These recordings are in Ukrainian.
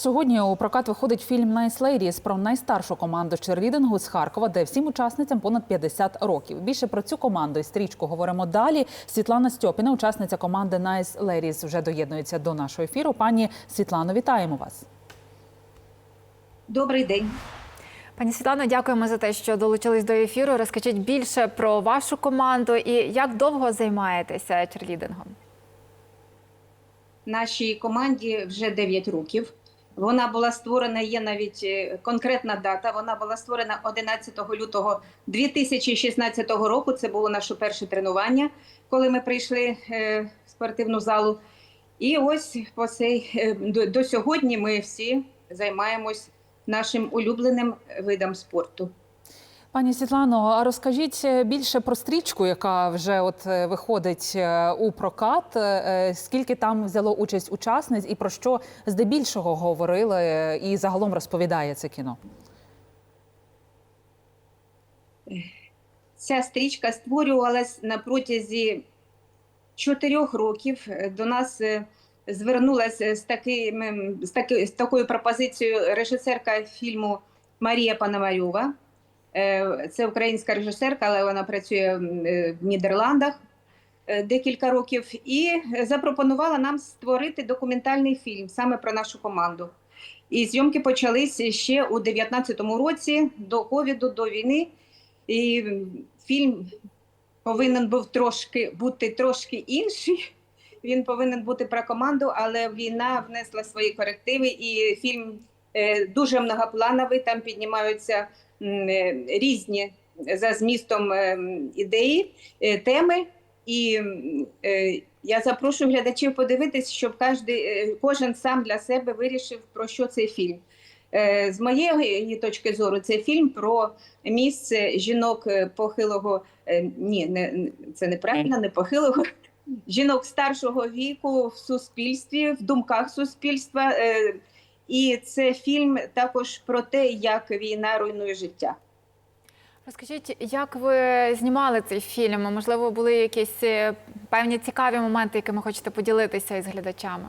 Сьогодні у прокат виходить фільм «Nice Ladies» про найстаршу команду черлідингу з Харкова, де всім учасницям понад 50 років. Більше про цю команду і стрічку говоримо далі. Світлана Стьопіна, учасниця команди «Nice Ladies», вже доєднується до нашого ефіру. Пані Світлано, вітаємо вас. Добрий день. Пані Світлано, дякуємо за те, що долучились до ефіру. Розкажіть більше про вашу команду і як довго займаєтеся черлідингом? Нашій команді вже 9 років. Вона була створена, є навіть е, конкретна дата. Вона була створена 11 лютого 2016 року. Це було наше перше тренування, коли ми прийшли е, в спортивну залу. І ось по цей, е, до сьогодні ми всі займаємось нашим улюбленим видом спорту. Пані Світлано, а розкажіть більше про стрічку, яка вже от е, виходить е, у прокат. Е, Скільки там взяло участь учасниць і про що здебільшого говорили е, і загалом розповідає це кіно? Ця стрічка створювалась на протязі чотирьох років. До нас е, звернулася з, таким, з, таки, з такою пропозицією режисерка фільму Марія Пономарьова. Е, Це українська режисерка, але вона працює е, в Нідерландах е, декілька років, і запропонувала нам створити документальний фільм саме про нашу команду. І зйомки почалися ще у 2019 році до ковіду, до війни. І фільм повинен був трошки бути трошки інший. Він повинен бути про команду, але війна внесла свої корективи, і фільм дуже многоплановий. Там піднімаються різні за змістом е, ідеї, е, теми. І е, я запрошую глядачів подивитись, щоб е, кожен сам для себе вирішив, про що цей фільм. Е, З моєї точки зору, це фільм про місце жінок е, похилого е, ні, не це неправильно, не похилого. Жінок старшого віку в суспільстві, в думках суспільства. Е, І це фільм також про те, як війна руйнує життя. Розкажіть, як ви знімали цей фільм? Можливо, були якісь е, певні цікаві моменти, якими хочете поділитися із глядачами?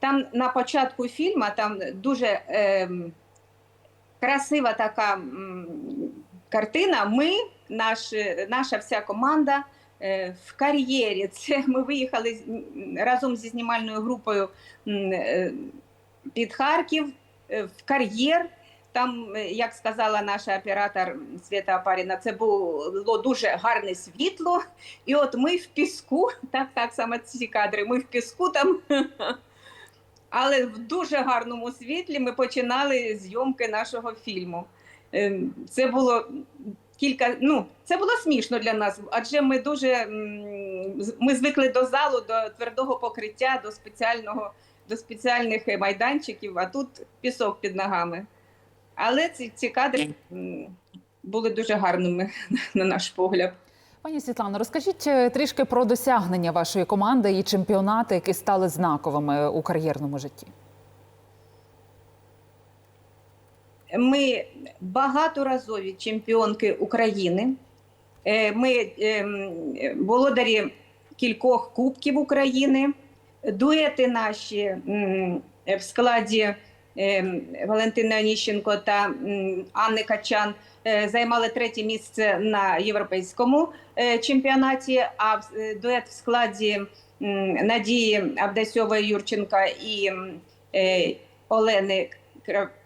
Там на початку фільму там дуже ем, красива така м, картина. Ми, наш, наша вся команда е, в кар'єрі. Це ми виїхали разом зі знімальною групою е, під Харків е, в кар'єр. Там, е, як сказала наша оператор Свята Апаріна, це було дуже гарне світло. І от ми в піску, так, так саме ці кадри, ми в піску там. Але в дуже гарному світлі ми починали зйомки нашого фільму. Ем, Це було кілька. Ну, це було смішно для нас, адже ми дуже ми звикли до залу, до твердого покриття, до спеціального, до спеціальних майданчиків, а тут пісок під ногами. Але ці, ці кадри були дуже гарними на наш погляд. Пані Світлано, розкажіть е, трішки про досягнення вашої команди і чемпіонати, які стали знаковими у кар'єрному житті. Ми багаторазові чемпіонки України. Е, Ми ем, володарі кількох кубків України. Дуети наші в складі ем, Валентини Оніщенко та Анни Качан е, займали третє місце на європейському е, чемпіонаті. А дует в складі Надії Авдасьової Юрченка і Олени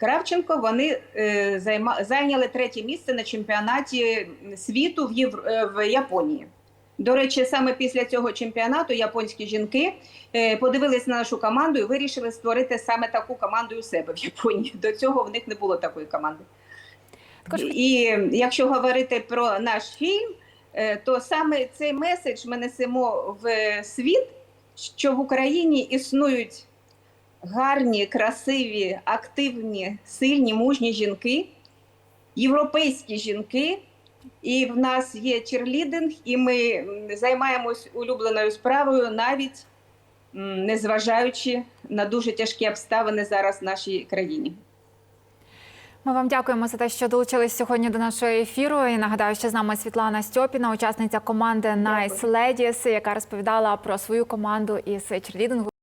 Кравченко вони е, зайняли третє місце на чемпіонаті світу в, Євр... е, в Японії. До речі, саме після цього чемпіонату японські жінки е, подивились на нашу команду і вирішили створити саме таку команду у себе в Японії. До цього в них не було такої команди. І якщо говорити про наш фільм, то саме цей меседж ми несемо в світ, що в Україні існують гарні, красиві, активні, сильні, мужні жінки, європейські жінки. І в нас є черлідинг, і ми займаємось улюбленою справою, навіть незважаючи на дуже тяжкі обставини зараз в нашій країні. Ми вам дякуємо за те, що долучились сьогодні до нашого ефіру. І нагадаю, що з нами Світлана Стьопіна, учасниця команди Nice Ladies, яка розповідала про свою команду із черлідингу.